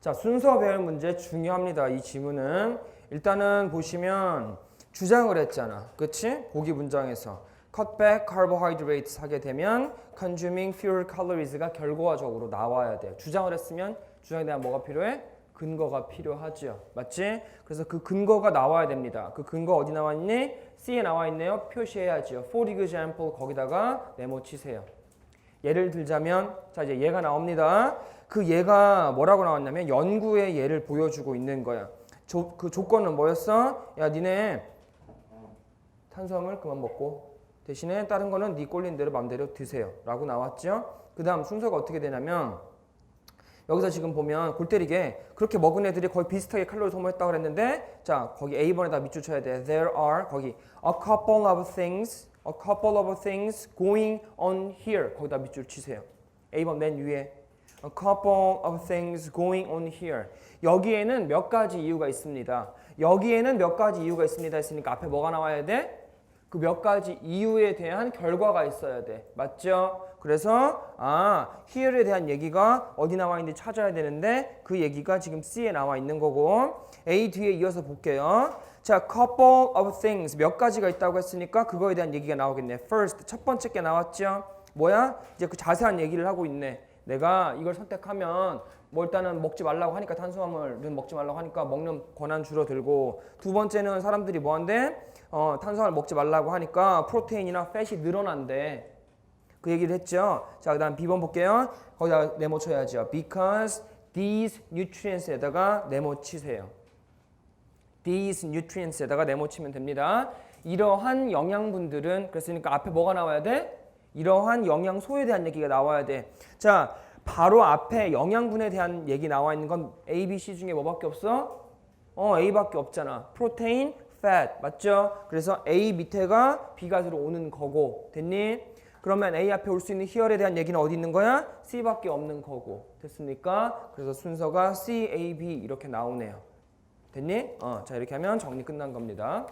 자, 순서 배열 문제 중요합니다. 이 지문은 일단은 보시면 주장을 했잖아. 그치? 보기 문장에서 cutback carbohydrates 하게 되면 consuming fewer calories가 결과적으로 나와야 돼. 주장을 했으면 주장에 대한 뭐가 필요해? 근거가 필요하죠. 맞지? 그래서 그 근거가 나와야 됩니다. 그 근거 어디 나와 있니? C에 나와 있네요. 표시해야죠. For example 거기다가 네모 치세요. 예를 들자면 자 이제 얘가 나옵니다. 그 얘가 뭐라고 나왔냐면 연구의 예를 보여주고 있는 거야. 조, 그 조건은 뭐였어? 야 니네 탄수화물 그만 먹고 대신에 다른 거는 네 꼴린 대로 맘대로 드세요. 라고 나왔죠. 그 다음 순서가 어떻게 되냐면 여기서 지금 보면 골 때리게 그렇게 먹은 애들이 거의 비슷하게 칼로리 소모했다고 그랬는데 자 거기 A번에다 밑줄 쳐야 돼. There are 거기 a couple of things, a couple of things going on here 거기다 밑줄 치세요. A번 맨 위에 a couple of things going on here 여기에는 몇 가지 이유가 있습니다. 여기에는 몇 가지 이유가 있습니다 했으니까 앞에 뭐가 나와야 돼? 그 몇 가지 이유에 대한 결과가 있어야 돼. 맞죠? 그래서 아, here에 대한 얘기가 어디 나와 있는지 찾아야 되는데 그 얘기가 지금 C에 나와 있는 거고 A 뒤에 이어서 볼게요. 자, couple of things 몇 가지가 있다고 했으니까 그거에 대한 얘기가 나오겠네. First 첫 번째 게 나왔죠. 뭐야? 이제 그 자세한 얘기를 하고 있네. 내가 이걸 선택하면 뭐 일단은 먹지 말라고 하니까 탄수화물은 먹지 말라고 하니까 먹는 권한 줄어들고 두 번째는 사람들이 뭐한대? 어, 탄수화물 먹지 말라고 하니까 프로테인이나 팻이 늘어난대. 그 얘기를 했죠. 자, 그다음 B번 볼게요. 거기다 네모 쳐야죠. Because these nutrients에다가 네모 치세요. these nutrients에다가 네모 치면 됩니다. 이러한 영양분들은 그랬으니까 앞에 뭐가 나와야 돼? 이러한 영양 소에 대한 얘기가 나와야 돼. 자, 바로 앞에 영양분에 대한 얘기 나와 있는 건 A, B, C 중에 뭐밖에 없어? 어, A밖에 없잖아. 프로테인, fat 맞죠? 그래서 A 밑에가 B가 들어오는 거고 됐니? 그러면 A 앞에 올 수 있는 히얼에 대한 얘기는 어디 있는 거야? C밖에 없는 거고 됐습니까? 그래서 순서가 C, A, B 이렇게 나오네요. 됐니? 어, 자 이렇게 하면 정리 끝난 겁니다.